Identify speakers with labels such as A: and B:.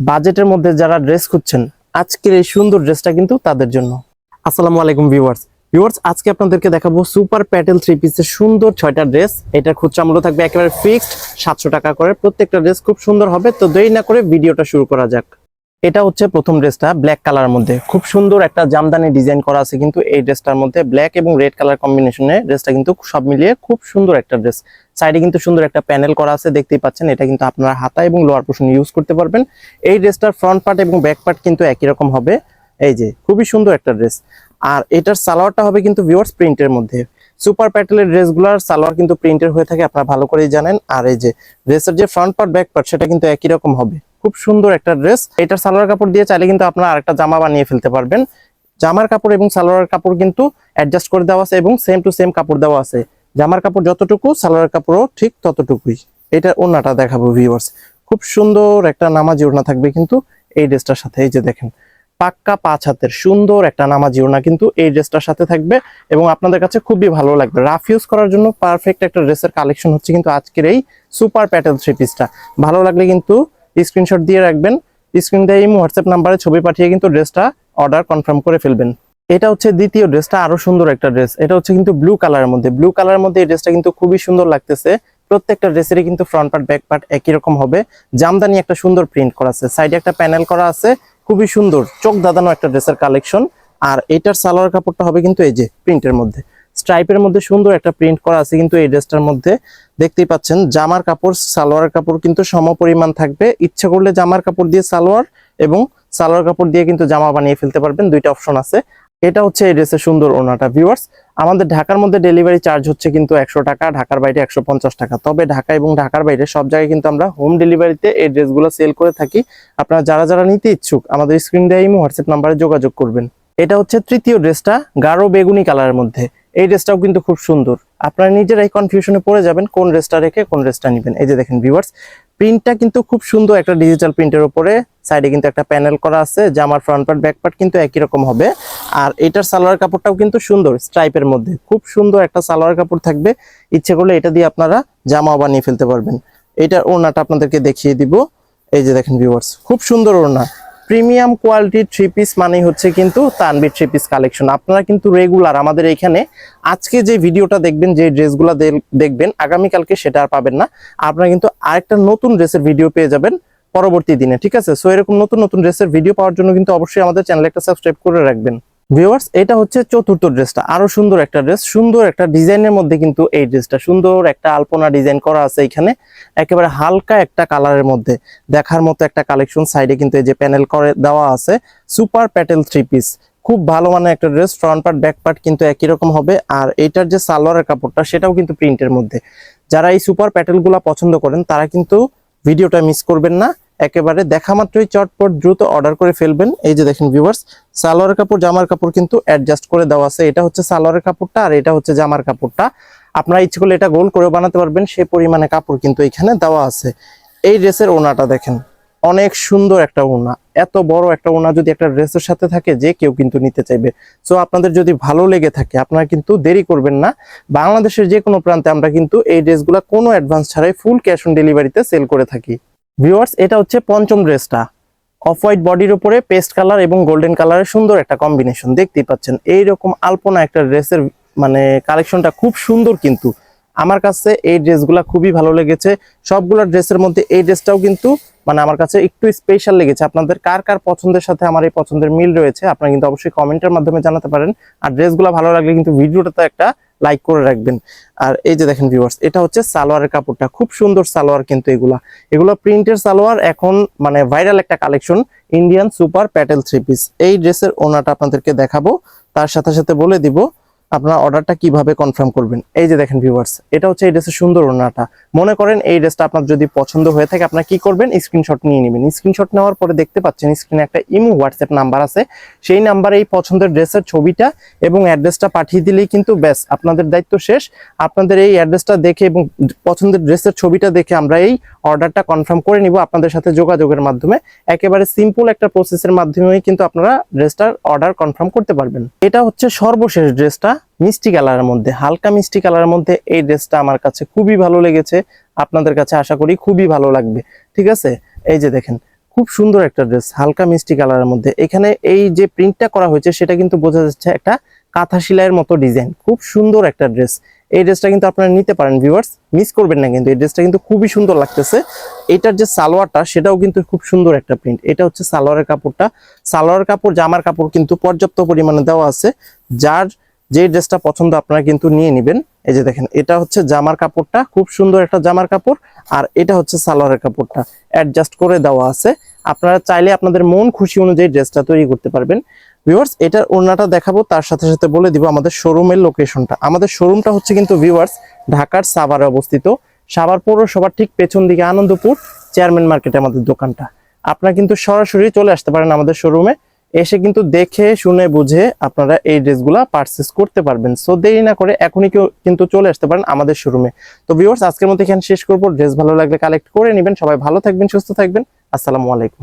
A: বাজেটের মধ্যে যারা ড্রেস খুঁজছেন, আজকের এই সুন্দর ড্রেসটা কিন্তু তাদের জন্য। আসসালামু আলাইকুম ভিউয়ার্স। ভিউয়ার্স, আজকে আপনাদেরকে দেখাবো সুপার প্যাটেল থ্রি পিসের সুন্দর ছয়টা ড্রেস। এটার খুচরা মূল্য থাকবে একেবারে ফিক্সড সাতশো টাকা করে। প্রত্যেকটা ড্রেস খুব সুন্দর হবে, তো দেরি না করে ভিডিওটা শুরু করা যাক। এটা হচ্ছে প্রথম ড্রেসটা ব্ল্যাক কালার মধ্যে। খুব সুন্দর একটা জামদানি ডিজাইন করা আছে কিন্তু এই ড্রেসটার মধ্যে ব্ল্যাক এবং রেড কালার কম্বিনেশনে ড্রেসটা কিন্তু সব মিলিয়ে খুব সুন্দর একটা ড্রেস। সাইডে কিন্তু সুন্দর একটা প্যানেল করা আছে, দেখতেই পাচ্ছেন। এটা কিন্তু আপনারা হাতা এবং লোয়ার পোর্শন ইউজ করতে পারবেন। এই ড্রেসটার ফ্রন্ট পার্ট এবং ব্যাক পার্ট কিন্তু একই রকম হবে। এই যে, খুবই সুন্দর একটা ড্রেস। আর এটার সালোয়ারটা হবে কিন্তু ভিউয়ার্স প্রিন্টের মধ্যে। সুপার প্যাটেলের ড্রেসগুলোর সালোয়ার কিন্তু প্রিন্টের হয়ে থাকে, আপনারা ভালো করেই জানেন। আর এই যে, ড্রেসের যে ফ্রন্ট পার্ট ব্যাক পার্ট সেটা কিন্তু একই রকম হবে। খুব সুন্দর একটা ড্রেস এটার সালোয়ার কাপড় দিয়ে চাইলে কিন্তু আপনারা আরেকটা জামা বানিয়ে ফেলতে পারবেন। জামার কাপড় এবং সালোয়ার কাপড় কিন্তু অ্যাডজাস্ট করে দেওয়া আছে এবং সেম টু সেম কাপড় দেওয়া আছে। জামার কাপড় যতটুকু, সালোয়ার কাপড়ও ঠিক ততটুকুই। এটা ওনাটা দেখাবো ভিউয়ার্স খুব সুন্দর একটা নামাজি ওড়না থাকবে কিন্তু এই ড্রেসটার সাথে। এই যে দেখেন, পাক্কা পাঁচ হাতের সুন্দর একটা নামাজি ওড়না কিন্তু এই ড্রেসটার সাথে থাকবে এবং আপনাদের কাছে খুবই ভালো লাগবে। রাফ ইউজ করার জন্য পারফেক্ট একটা ড্রেসের কালেকশন হচ্ছে কিন্তু আজকের এই সুপার প্যাটেল থ্রি পিসটা ভালো লাগলে কিন্তু স্ক্রিনশট দিয়ে রাখবেন। স্ক্রিন দিয়ে হোয়াটসঅ্যাপ নাম্বারে ছবি পাঠিয়ে কিন্তু ড্রেসটা অর্ডার কনফার্ম করে ফেলবেন। এটা হচ্ছে দ্বিতীয় ড্রেসটা আরও সুন্দর একটা ড্রেস এটা হচ্ছে কিন্তু ব্লু কালারের মধ্যে। ব্লু কালারের মধ্যে এই ড্রেসটা কিন্তু খুবই সুন্দর লাগতেছে। প্রত্যেকটা ড্রেসেরই কিন্তু ফ্রন্ট পার্ট ব্যাক পার্ট একই রকম হবে। জামদানি একটা সুন্দর প্রিন্ট করা আছে। সাইডে একটা প্যানেল করা আছে। খুবই সুন্দর, চোখ দাদানো একটা ড্রেসের কালেকশন আর এটার সালোয়ার কাপড়টা হবে কিন্তু এই যে প্রিন্টের মধ্যে। স্ট্রাইপের মধ্যে সুন্দর একটা প্রিন্ট করা আছে কিন্তু এই ড্রেসটার মধ্যে দেখতেই পাচ্ছেন, জামার কাপড় সালোয়ার কাপড় কিন্তু সম পরিমাণ থাকবে। ইচ্ছা করলে জামার কাপড় দিয়ে সালোয়ার এবং সালোয়ার কাপড় দিয়ে কিন্তু জামা বানিয়ে ফেলতে পারবেন, দুইটা অপশন আছে। এটা হচ্ছে এই ড্রেসের সুন্দর ওনাটা ভিউয়ার্স আমাদের ঢাকার মধ্যে ডেলিভারি চার্জ হচ্ছে কিন্তু একশো টাকা, ঢাকার বাইরে একশো পঞ্চাশ টাকা। তবে ঢাকা এবং ঢাকার বাইরে সব জায়গায় কিন্তু আমরা হোম ডেলিভারিতে এই ড্রেসগুলো সেল করে থাকি। আপনারা যারা যারা নিতে ইচ্ছুক, আমাদের স্ক্রিন দিয়ে হোয়াটসঅ্যাপ নাম্বারে যোগাযোগ করবেন। এটা হচ্ছে তৃতীয় ড্রেসটা গাঢ় বেগুনি কালারের মধ্যে। এই ড্রেসটাও কিন্তু খুব সুন্দর। আপনারা নিজেরাই কনফিউশনে পড়ে যাবেন কোন ড্রেসটা রেখে কোন ড্রেসটা নেবেন। এই যে দেখেন ভিউয়ার্স প্রিন্টটা কিন্তু খুব সুন্দর একটা ডিজিটাল প্রিন্টের উপরে। সাইডে কিন্তু একটা প্যানেল করা আছে, জামার ফ্রন্ট পার্ট ব্যাক পার্ট কিন্তু একই রকম হবে। আর এটার সালোয়ার কাপড়টাও কিন্তু সুন্দর স্ট্রাইপের মধ্যে। খুব সুন্দর একটা সালোয়ার কাপড় থাকবে। ইচ্ছে করলে এটা দিয়ে আপনারা জামাও বানিয়ে ফেলতে পারবেন। এটার ওড়নাটা আপনাদেরকে দেখিয়ে দিব। এই যে দেখেন ভিউয়ার্স খুব সুন্দর ওড়না। প্রিমিয়াম কোয়ালিটির থ্রি পিস মানেই হচ্ছে কিন্তু তানবির থ্রি পিস কালেকশন আপনারা কিন্তু রেগুলার আমাদের এখানে আজকে যে ভিডিওটা দেখবেন, যে ড্রেসগুলো দেখবেন, আগামীকালকে সেটা আর পাবেন না। আপনারা কিন্তু আরেকটা নতুন ড্রেসের ভিডিও পেয়ে যাবেন পরবর্তী দিনে, ঠিক আছে? সো এরকম নতুন নতুন ড্রেসের ভিডিও পাওয়ার জন্য কিন্তু অবশ্যই আমাদের চ্যানেল একটা সাবস্ক্রাইব করে রাখবেন। ভিউয়ার্স এটা হচ্ছে চতুর্থ ড্রেসটা। আরও সুন্দর একটা ড্রেস, সুন্দর একটা ডিজাইনের মধ্যে কিন্তু এই ড্রেসটা, সুন্দর একটা আলপনা ডিজাইন করা আছে এখানে। একেবারে হালকা একটা কালারের মধ্যে, দেখার মতো একটা কালেকশন সাইডে কিন্তু এই যে প্যানেল করে দেওয়া আছে। সুপার প্যাটেল থ্রি পিস খুব ভালো মানের একটা dress front part back part কিন্তু একই রকম হবে। আর এটার যে সালোয়ারের কাপড়টা, সেটাও কিন্তু প্রিন্টের মধ্যে। যারা এই সুপার প্যাটেলগুলো পছন্দ করেন, তারা কিন্তু ভিডিওটা মিস করবেন না। একেবারে দেখা মাত্রই চটপট দ্রুত অর্ডার করে ফেলবেন। এই যে দেখেন ভিউয়ার্স সালোয়ারের কাপড়, জামার কাপড় কিন্তু অ্যাডজাস্ট করে দেওয়া আছে। এটা হচ্ছে সালোয়ারের কাপড়টা আর এটা হচ্ছে জামার কাপড়টা। আপনারা ইচ্ছে করলে এটা গোল করে বানাতে পারবেন, সে পরিমাণে কাপড় কিন্তু এখানে দেওয়া আছে। এই ড্রেসের ওনাটা দেখেন, অনেক সুন্দর একটা ওনা। এত বড় একটা ওনা যদি একটা ড্রেসের সাথে থাকে, যে কেউ কিন্তু নিতে চাইবে। সো আপনাদের যদি ভালো লেগে থাকে, আপনারা কিন্তু দেরি করবেন না। বাংলাদেশের যে কোনো প্রান্তে আমরা কিন্তু এই ড্রেসগুলো কোনো অ্যাডভান্স ছাড়াই ফুল ক্যাশ অন ডেলিভারিতে সেল করে থাকি। ভিউয়ার্স এটা হচ্ছে পঞ্চম ড্রেসটা। অফ হোয়াইট বডির উপরে পেস্ট কালার এবং গোল্ডেন কালারের সুন্দর একটা কম্বিনেশন দেখতেই পাচ্ছেন, এইরকম আলপনা একটা ড্রেসের মানে কালেকশনটা খুব সুন্দর কিন্তু। আমার কাছে এই ড্রেসগুলা খুবই ভালো লেগেছে। সবগুলো ড্রেসের মধ্যে এই ড্রেসটাও কিন্তু মানে আমার কাছে একটু স্পেশাল লেগেছে। আপনাদের কার কার পছন্দের সাথে আমার এই পছন্দের মিল রয়েছে, আপনারা কিন্তু অবশ্যই কমেন্টের মাধ্যমে জানাতে পারেন। আর ড্রেসগুলো ভালো লাগলে কিন্তু ভিডিওটাতে একটা লাইক করে রাখবেন। আর এই যে দেখেন ভিউয়ার্স এটা হচ্ছে সালোয়ারের কাপড়টা। খুব সুন্দর সালোয়ার কিন্তু এগুলা। এগুলো প্রিন্টের সালোয়ার, এখন মানে ভাইরাল একটা কালেকশন ইন্ডিয়ান সুপার প্যাটেল থ্রি পিস এই ড্রেসের ওনাটা আপনাদেরকে দেখাবো। তার সাথে সাথে বলে দিব আপনার অর্ডারটা কীভাবে কনফার্ম করবেন? এই যে দেখেন ভিউয়ার্স এটা হচ্ছে এই ড্রেসের সুন্দর ওনাটা মনে করেন এই ড্রেসটা আপনার যদি পছন্দ হয়ে থাকে, আপনার কি করবেন? স্ক্রিনশট নিয়ে নেবেন। স্ক্রিনশট নেওয়ার পরে দেখতে পাচ্ছেন স্ক্রিনে একটা ইমো হোয়াটসঅ্যাপ নাম্বার আছে। সেই নাম্বারে এই পছন্দের ড্রেসের ছবিটা এবং অ্যাড্রেসটা পাঠিয়ে দিলেই কিন্তু ব্যাস, আপনাদের দায়িত্ব শেষ। আপনাদের এই অ্যাড্রেসটা দেখে এবং পছন্দের ড্রেসের ছবিটা দেখে আমরা এই অর্ডারটা কনফার্ম করে নিব আপনাদের সাথে যোগাযোগের মাধ্যমে। একেবারে সিম্পল একটা প্রসেসের মাধ্যমেই কিন্তু আপনারা ড্রেসটার অর্ডার কনফার্ম করতে পারবেন। এটা হচ্ছে সর্বশেষ ড্রেসটা মিষ্টি কালারের মধ্যে, হালকা মিষ্টি কালারের মধ্যে এই ড্রেসটা আমার কাছে খুবই ভালো লেগেছে। আপনাদের কাছে আশা করি খুবই ভালো লাগবে। ঠিক আছে? এই যে দেখেন, খুব সুন্দর একটা ড্রেস, হালকা মিষ্টি কালারের মধ্যে। এখানে এই যে প্রিন্টটা করা হয়েছে, সেটা কিন্তু বোঝা যাচ্ছে একটা কাঁথা সেলাইয়ের মতো ডিজাইন। খুব সুন্দর একটা ড্রেস। এই ড্রেসটা কিন্তু আপনারা নিতে পারেন, ভিউয়ার্স। মিস করবেন না কিন্তু, এই ড্রেসটা কিন্তু খুবই সুন্দর লাগতেছে। এটার যে সালোয়ারটা, সেটাও কিন্তু খুব সুন্দর একটা প্রিন্ট। এটা হচ্ছে সালোয়ারের কাপড়টা। সালোয়ার কাপড়, জামার কাপড় কিন্তু পর্যাপ্ত পরিমাণে দেওয়া আছে, যার যে ড্রেসটা পছন্দ আপনারা কিন্তু নিয়ে নেবেন। এই যে দেখেন, এটা হচ্ছে জামার কাপড়টা, খুব সুন্দর একটা জামার কাপড়, আর এটা হচ্ছে সালোয়ারের কাপড়টা। অ্যাডজাস্ট করে দেওয়া আছে। আপনারা চাইলে আপনাদের মন খুশি অনুযায়ী ড্রেসটা তৈরি করতে পারবেন। ভিউয়ার্স এটার ওড়নাটা দেখাবো, তার সাথে সাথে বলে দিব আমাদের শোরুমের লোকেশনটা আমাদের শোরুমটা হচ্ছে কিন্তু ভিউয়ার্স ঢাকার সাভারে অবস্থিত। সাভার পৌরসভার ঠিক পেছন দিকে আনন্দপুর চেয়ারম্যান মার্কেটে আমাদের দোকানটা। আপনারা কিন্তু সরাসরি চলে আসতে পারেন আমাদের শোরুমে এসে কিন্তু দেখে, শুনে, বুঝে আপনারা এই ড্রেসগুলা পারচেস করতে পারবেন। সো দেরি না করে এখনই কেউ কিন্তু চলে আসতে পারেন আমাদের শোরুমে তো ভিউয়ার্স আজকের মতো এখানে শেষ করব। ড্রেস ভালো লাগলে কালেক্ট করে নেবেন। সবাই ভালো থাকবেন, সুস্থ থাকবেন। আসসালামু আলাইকুম।